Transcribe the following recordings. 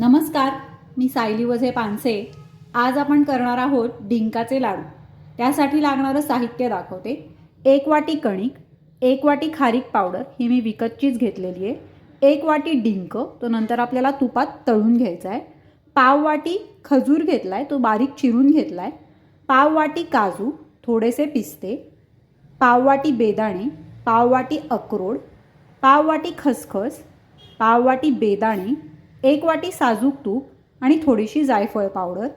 नमस्कार मी सायली वझे पानसे. आज आपण करणार आहोत डिंकाचे लाडू. त्यासाठी लागणारं साहित्य दाखवते. एक वाटी कणिक एक वाटी खारीक पावडर ही मी विकतचीच घेतलेली आहे. एक वाटी डिंक तो नंतर आपल्याला तुपात तळून घ्यायचा आहे. पाव वाटी खजूर घेतला आहे तो बारीक चिरून घेतला आहे पाव वाटी काजू थोडेसे पिस्ते. पाव वाटी बेदाणे पाव वाटी अक्रोड. पाव वाटी खसखस. पाव वाटी बेदाणे एक वाटी साजूक तूप आणि थोडीशी जायफळ पावडर.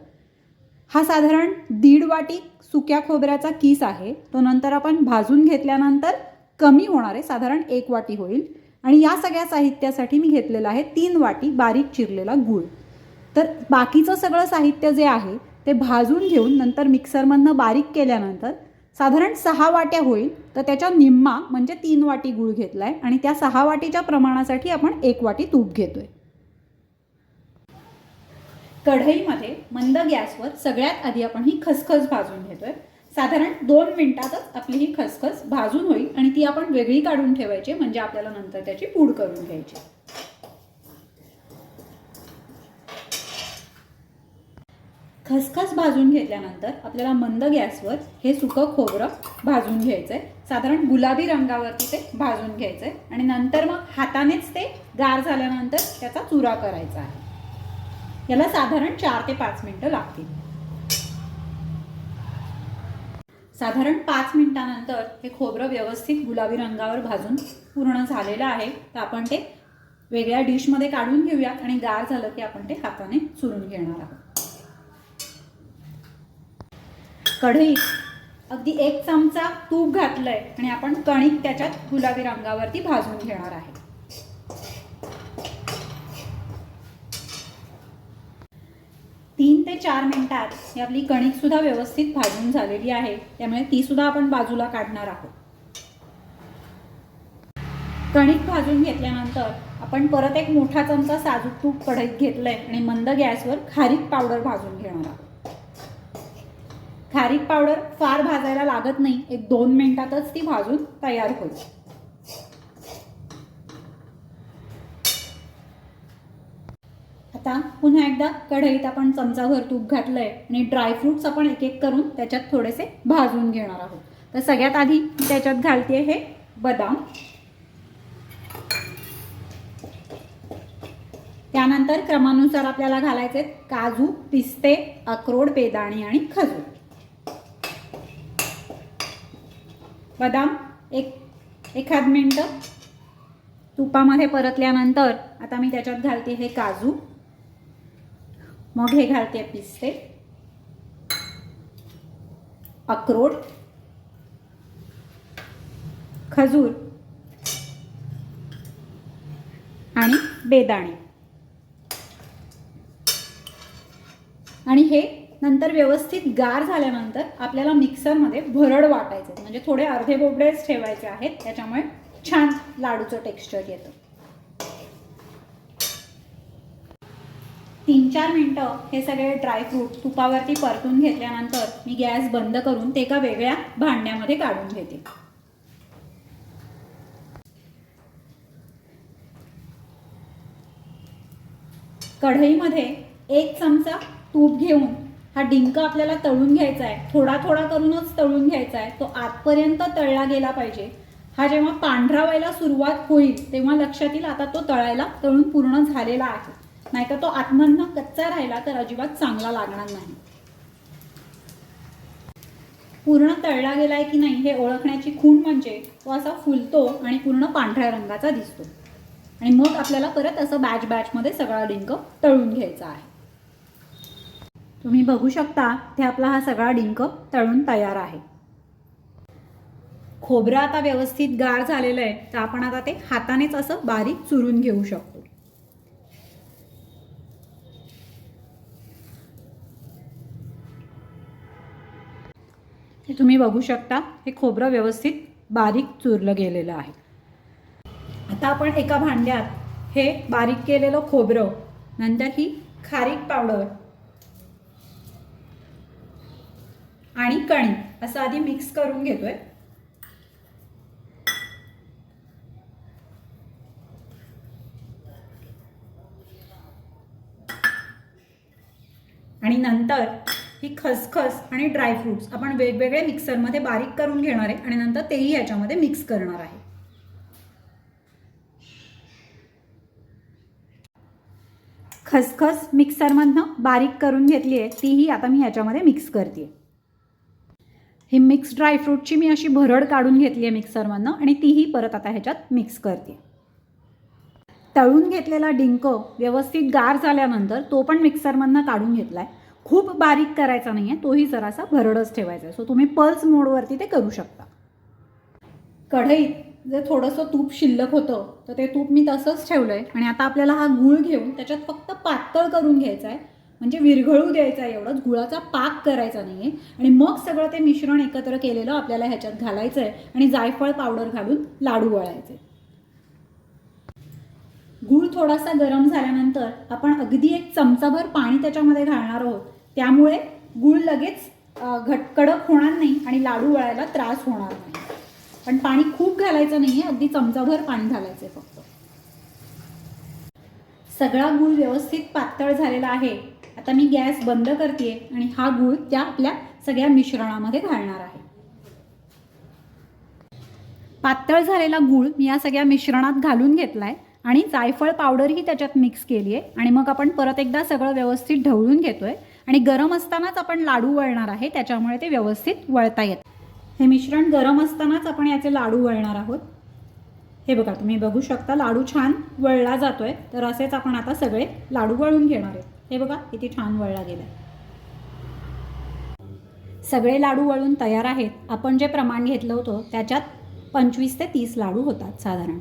हा साधारण दीड वाटी सुक्या खोबऱ्याचा किस आहे. तो नंतर आपण भाजून घेतल्यानंतर कमी होणार आहे साधारण एक वाटी होईल. आणि या सगळ्या साहित्यासाठी मी घेतलेलं आहे तीन वाटी बारीक चिरलेला गूळ. तर बाकीचं सगळं साहित्य जे आहे ते भाजून घेऊन नंतर मिक्सरमधनं बारीक केल्यानंतर साधारण सहा वाट्या होईल. तर त्याच्या निम्मा म्हणजे तीन वाटी गूळ घेतला आहे आणि त्या सहा वाटीच्या प्रमाणासाठी आपण एक वाटी तूप घेतो आहे कढईमध्ये मंद गॅसवर सगळ्यात आधी आपण ही खसखस भाजून घेतोय. साधारण दोन मिनिटातच आपली ही खसखस भाजून होईल आणि ती आपण वेगळी काढून ठेवायची म्हणजे आपल्याला नंतर त्याची पूड करून घ्यायची. खसखस भाजून घेतल्यानंतर आपल्याला मंद गॅसवर हे सुकं खोबरं भाजून घ्यायचं आहे साधारण गुलाबी रंगावरती ते भाजून घ्यायचं आहे आणि नंतर मग हातानेच ते गार झाल्यानंतर त्याचा चुरा करायचा आहे. याला साधारण चार ते पाच मिनिटं लागतील. साधारण पाच मिनिटानंतर हे खोबरं व्यवस्थित गुलाबी रंगावर भाजून पूर्ण झालेलं आहे. तर आपण ते वेगळ्या डिशमध्ये काढून घेऊयात आणि गार झालं की आपण ते हाताने चुरून घेणार आहोत. कढईत अगदी एक चमचा तूप घातलंय आणि आपण कणिक त्याच्यात गुलाबी रंगावरती भाजून घेणार आहे तीन ते चार मिनिटात ही आपली कणिक सुद्धा व्यवस्थित भाजून झालेली आहे. त्यामुळे ती सुद्धा आपण बाजूला काढणार आहोत. कणिक भाजून घेतल्यानंतर आपण परत एक मोठा चमचा साजूक तूप कढईत घेतलंय आणि मंद गॅसवर खारीक पावडर भाजून घेणार आहोत. खारीक पावडर फार भाजायला लागत नाही. एक दोन मिनिटातच ती भाजून तयार होईल. आता पुन्हा एकदा कढईत आपण चमचाभर तूप घातलंय आणि ड्रायफ्रुट्स आपण एक एक करून त्याच्यात थोडेसे भाजून घेणार आहोत. तर सगळ्यात आधी त्याच्यात घालते हे बदाम. त्यानंतर क्रमानुसार आपल्याला घालायचे काजू पिस्ते अक्रोड बेदाणे आणि खजूर. बदाम एक एखाद मिनटं. तुपामध्ये परतल्यानंतर आता मी त्याच्यात घालते हे काजू. मग हे घालते पिस्ते. अक्रोड. खजूर. आणि बेदाणे. आणि हे नंतर व्यवस्थित गार झाल्यानंतर आपल्याला मिक्सरमध्ये भरड वाटायचं. म्हणजे थोडे अर्धे बोबडेच ठेवायचे आहेत. त्याच्यामुळे छान लाडूचं टेक्स्चर येतं. तीन चार मिनटं हे सगळे ड्रायफ्रूट तुपावरती परतून घेतल्यानंतर मी गॅस बंद करून ते एका वेगळ्या भांड्यामध्ये काढून घेते. कढईमध्ये एक चमचा तूप घेऊन हा डिंक आपल्याला तळून घ्यायचा आहे थोडा थोडा करूनच तळून घ्यायचा आहे तो आतपर्यंत तळला गेला पाहिजे. हा जेव्हा पांढरा व्हायला सुरुवात होईल तेव्हा लक्षात येईल आता तो तळायला तळून पूर्ण झालेला आहे. नाहीतर तो आत्मांना कच्चा राहिला तर अजिबात चांगला लागणार नाही. पूर्ण तळला गेलाय की नाही हे ओळखण्याची खूण म्हणजे तो असा फुलतो आणि पूर्ण पांढऱ्या रंगाचा दिसतो. आणि मग आपल्याला परत असं बॅच बॅचमध्ये सगळा डिंक तळून घ्यायचा आहे. तुम्ही बघू शकता ते आपला हा सगळा डिंक तळून तयार आहे. खोबरं आता व्यवस्थित गार झालेलं आहे तर आपण आता ते हातानेच असं बारीक चुरून घेऊ शकतो. हे तुम्ही बघू शकता हे खोबरं व्यवस्थित बारीक चुरलं गेलेलं आहे. आता आपण एका भांड्यात हे बारीक केलेलं खोबरं नंतर ही खारीक पावडर आणि कणी असं आधी मिक्स करून घेतोय. आणि नंतर ही खसखस आणि ड्रायफ्रूट्स आपण वेगवेगळे मिक्सरमध्ये बारीक करून घेणार आहे आणि नंतर तेही ह्याच्यामध्ये मिक्स करणार आहे. खसखस मिक्सरमधनं बारीक करून घेतली आहे तीही आता मी ह्याच्यामध्ये मिक्स करते ही मिक्स ड्रायफ्रूटची मी अशी भरड काढून घेतली आहे मिक्सरमधनं आणि तीही परत आता ह्याच्यात मिक्स करते तळून घेतलेला डिंक व्यवस्थित गार झाल्यानंतर तो पण मिक्सरमधनं काढून घेतला आहे खूप बारीक करायचा नाही आहे तोही जरासा भरडच ठेवायचा आहे. सो तुम्ही पल्स मोडवरती ते करू शकता. कढईत जे थोडंसं तूप शिल्लक होतं तर ते तूप मी तसंच ठेवलं आहे आणि आता आपल्याला हा गूळ घेऊन त्याच्यात फक्त पातळ करून घ्यायचा आहे. म्हणजे विरघळू द्यायचा आहे एवढंच. गुळाचा पाक करायचा नाही आहे आणि मग सगळं ते मिश्रण एकत्र केलेलं आपल्याला ह्याच्यात घालायचं आहे आणि जायफळ पावडर घालून लाडू वळायचे. गूळ थोडासा गरम झाल्यानंतर आपण अगदी एक चमचाभर पाणी त्याच्यामध्ये घालणार आहोत. त्यामुळे गूळ लगेच घट कडक होणार नाही आणि लाडू वळायला त्रास होणार नाही. पण पाणी खूप घालायचं नाही आहे अगदी चमचाभर पाणी घालायचं आहे फक्त. सगळा गूळ व्यवस्थित पातळ झालेला आहे. आता मी गॅस बंद करते आणि हा गूळ त्या आपल्या सगळ्या मिश्रणामध्ये घालणार आहे. पातळ झालेला गूळ मी या सगळ्या मिश्रणात घालून घेतला आहे आणि जायफळ पावडरही त्याच्यात मिक्स केली आहे आणि मग आपण परत एकदा सगळं व्यवस्थित ढवळून घेतो आहे आणि गरम असतानाच आपण लाडू वळणार आहे त्याच्यामुळे ते व्यवस्थित वळता येत. हे मिश्रण गरम असतानाच आपण याचे लाडू वळणार आहोत. हे बघा तुम्ही बघू शकता लाडू छान वळला जातोय. तर असेच आपण आता सगळे लाडू वळून घेणार आहेत. हे बघा किती छान वळला गेला सगळे लाडू वळून तयार आहेत. आपण जे प्रमाण घेतलं होतं त्याच्यात पंचवीस ते तीस लाडू होतात साधारण.